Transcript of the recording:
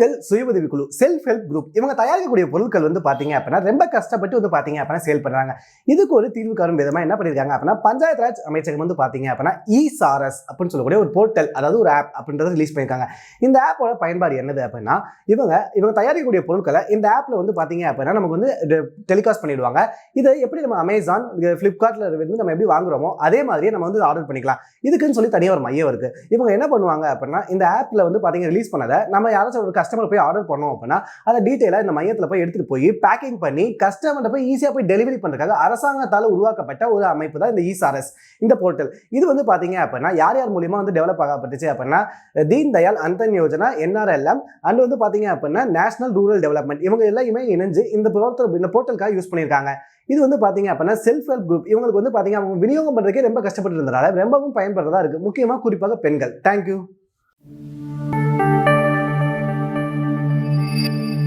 பெண்கள் சுய உதவி குழு செல்ஃப் ஹெல்ப் குரூப் இவங்க தயாரிக்கக்கூடிய பொருட்கள் வந்து பார்த்தீங்க அப்படின்னா ரொம்ப கஷ்டப்பட்டு வந்து பார்த்தீங்க அப்படின்னா சேல் பண்ணுறாங்க இதுக்கு ஒரு தீர்வு காணும் விதமாக என்ன பண்ணியிருக்காங்க அப்படின்னா பஞ்சாயத்து ராஜ் அமைச்சகம் வந்து பார்த்தீங்க அப்படின்னா இசாரஸ் அப்படின்னு சொல்லக்கூடிய ஒரு போர்ட்டல் அதாவது ஒரு ஆப் அப்படின்றத ரிலீஸ் பண்ணியிருக்காங்க இந்த ஆப்போட பயன்பாடு என்னது அப்படின்னா இவங்க இவங்க தயாரிக்கக்கூடிய பொருட்களை இந்த ஆப்பில் வந்து பார்த்தீங்க அப்படின்னா நமக்கு வந்து டெலிகாஸ்ட் பண்ணிடுவாங்க. இதை எப்படி நம்ம அமேசான் ஃப்ளிப்கார்ட்டில் வந்து நம்ம எப்படி வாங்குறோமோ அதே மாதிரியே நம்ம வந்து ஆர்டர் பண்ணிக்கலாம். இதுக்குன்னு சொல்லி தனியாக ஒரு மையம் இருக்கு. இவங்க என்ன பண்ணுவாங்க அப்படின்னா இந்த ஆப்பில் வந்து பார்த்தீங்க ரிலீஸ் பண்ணதை நம்ம யாராச்சும் ஒரு கஸ்டமர் போய் ஆர்டர் பண்ணோம் அப்படின்னா அதை டீட்டெயிலாக இந்த மையத்தில் போய் எடுத்துகிட்டு போய் பேக்கிங் பண்ணி கஸ்டமர்கிட்ட போய் ஈஸியாக போய் டெலிவரி பண்ணுறதுக்காக அரசாங்கத்தால் உருவாக்கப்பட்ட ஒரு அமைப்பு தான் இந்த இசாரஸ் இந்த போர்ட்டல் இது வந்து பார்த்தீங்க அப்படின்னா யார் யார் மூலியமாக வந்து டெவலப் ஆகப்பட்டுச்சு அப்படின்னா தீன் தயாள் அந்தன் யோஜனா என்ஆர்எல்எம் அண்ட் வந்து பார்த்தீங்க அப்படின்னா நேஷனல் ரூரல் டெவலப்மெண்ட் இவங்க எல்லாமே இணைஞ்சு இந்த போர்ட்டல் இந்த போர்ட்டலுக்காக யூஸ் பண்ணியிருக்காங்க. இது வந்து பார்த்தீங்க அப்படின்னா செல்ஃப் ஹெல்ப் குரூப் இவங்களுக்கு வந்து பார்த்தீங்க அவங்க விநியோகம் பண்ணுறதுக்கே ரொம்ப கஷ்டப்பட்டு இருந்ததால ரொம்பவும் பயன்படுறதா இருக்குது முக்கியமாக குறிப்பாக பெண்கள். தேங்க்யூ